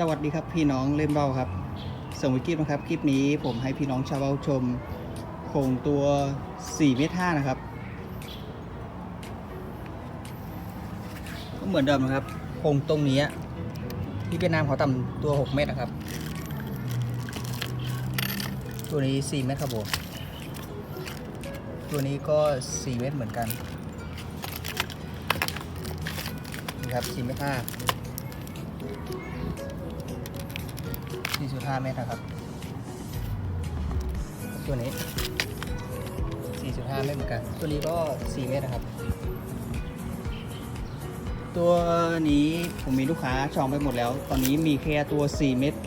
สวัสดีครับพี่น้องเล่นเบ้าครับส่งวิกิฟนะครับคลิปนี้ผมให้พี่น้องชาวเบ้าชมโครงตัว4เมตร5นะครับก็เหมือนเดิมนะครับโครงตรงนี้ที่เวียดนามเขาทำตัว 6 เมตรนะครับ ตัวนี้ 4 เมตรครับผมตัวนี้ก็ 4 เมตรเหมือนกันนี่ครับ4เมตร5 4.5 เมตรนะครับ ตัวนี้ 4.5 เมตรเหมือนกัน ตัวนี้ก็ 4 เมตรนะครับ ตัวนี้ผมมีลูกค้าจองไปหมดแล้ว ตอนนี้มีแค่ตัว 4 เมตร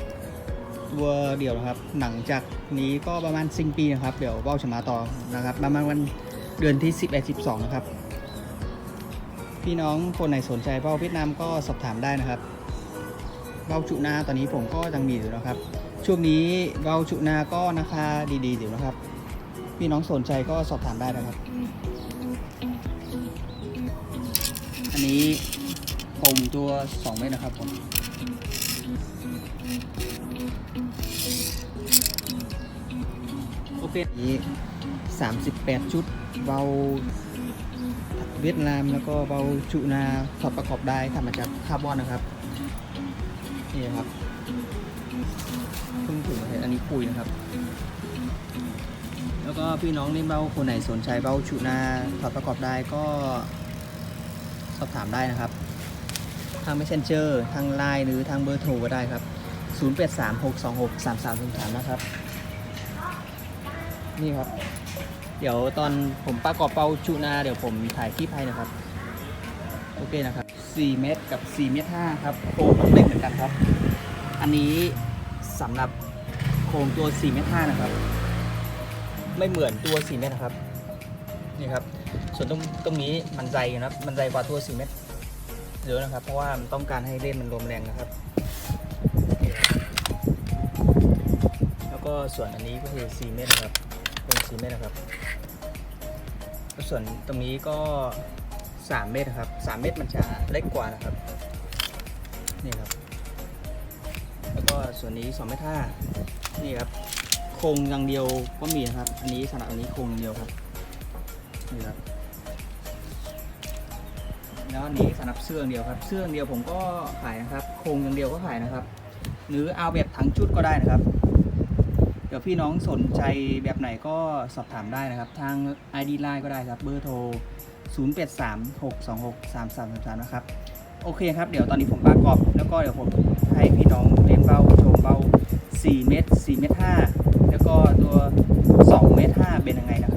ตัวเดียวนะครับหลังจากนี้ก็ประมาณสิ้นปีนะครับ เดี๋ยวเบ้าชมาต่อนะครับ ประมาณวันเดือนที่ 11 12 นะครับ พี่น้องคนไหนสนใจเบ้าเวียดนามก็สอบถามได้นะครับ เบ้าจุนาตอนนี้ผมก็ยังมีอยู่นะครับ ช่วงนี้เบ้าจุนาก็ราคาดีๆอยู่นะครับ พี่น้องสนใจก็สอบถามได้นะครับ อันนี้ผมตัว 2 เมตรนะครับผมโอเคนี้38ชุดเบาเวียดนามแล้วก็เบาจุนาถอดประกอบได้ทำมาจากคาร์บอนนะครับ นี่นะครับเพิ่งถึงเลยอันนี้คุยนะครับ แล้วก็พี่น้องเล่นเบ้าคนไหนสนใจเบ้าชุนาถอดประกอบได้ก็สอบถามได้นะครับ ทาง messenger ทางไลน์หรือทางเบอร์โทรก็ได้ครับ 0836263303 นะครับ นี่ครับ เดี๋ยวตอนผมประกอบเป้าชุนาเดี๋ยวผมถ่ายคลิปให้นะครับ โอเคนะครับ4เมตรกับ4เมตร5ครับโครงต้องเล็กเหมือนกันครับ อันนี้สำหรับโครงตัว4เมตร5นะครับ ไม่เหมือนตัว4เมตรนะครับนี่ครับ ส่วนตรงตรงนี้มันใจนะครับ มันใจกว่าตัว4เมตรเยอะนะครับ เพราะว่ามันต้องการให้เล่นมันลมแรงนะครับนี่ครับแล้วก็ส่วนอันนี้ก็คือ4เมตรนะครับ เป็น4เมตรนะครับแล้วส่วนตรงนี้ก็ 3 เมตรนะครับ 3 เมตรมันจะเล็กกว่านะครับ นี่ครับ แล้วก็ส่วนนี้2เมตรห้านี่ครับโครงอย่างเดียวก็มีนะครับ อันนี้สำหรับอันนี้โครงอย่างเดียวครับนี่ครับแล้วอันนี้สำหรับเสื้องเดียวครับ เสื้องเดียวผมก็ขายนะครับ โครงอย่างเดียวก็ขายนะครับ หรือเอาแบบทั้งชุดก็ได้นะครับ เดี๋ยวพี่น้องสนใจแบบไหนก็สอบถามได้นะครับ ทาง ID Line ก็ได้ครับ เบอร์โทร 0836263333 นะครับ โอเคครับ เดี๋ยวตอนนี้ผมประกอบ แล้วก็เดี๋ยวผมให้พี่น้องเล่นเบาโชมเบา 4 เมตร4เมตร5แล้วก็ตัว 2 เมตร5เป็นยังไงนะ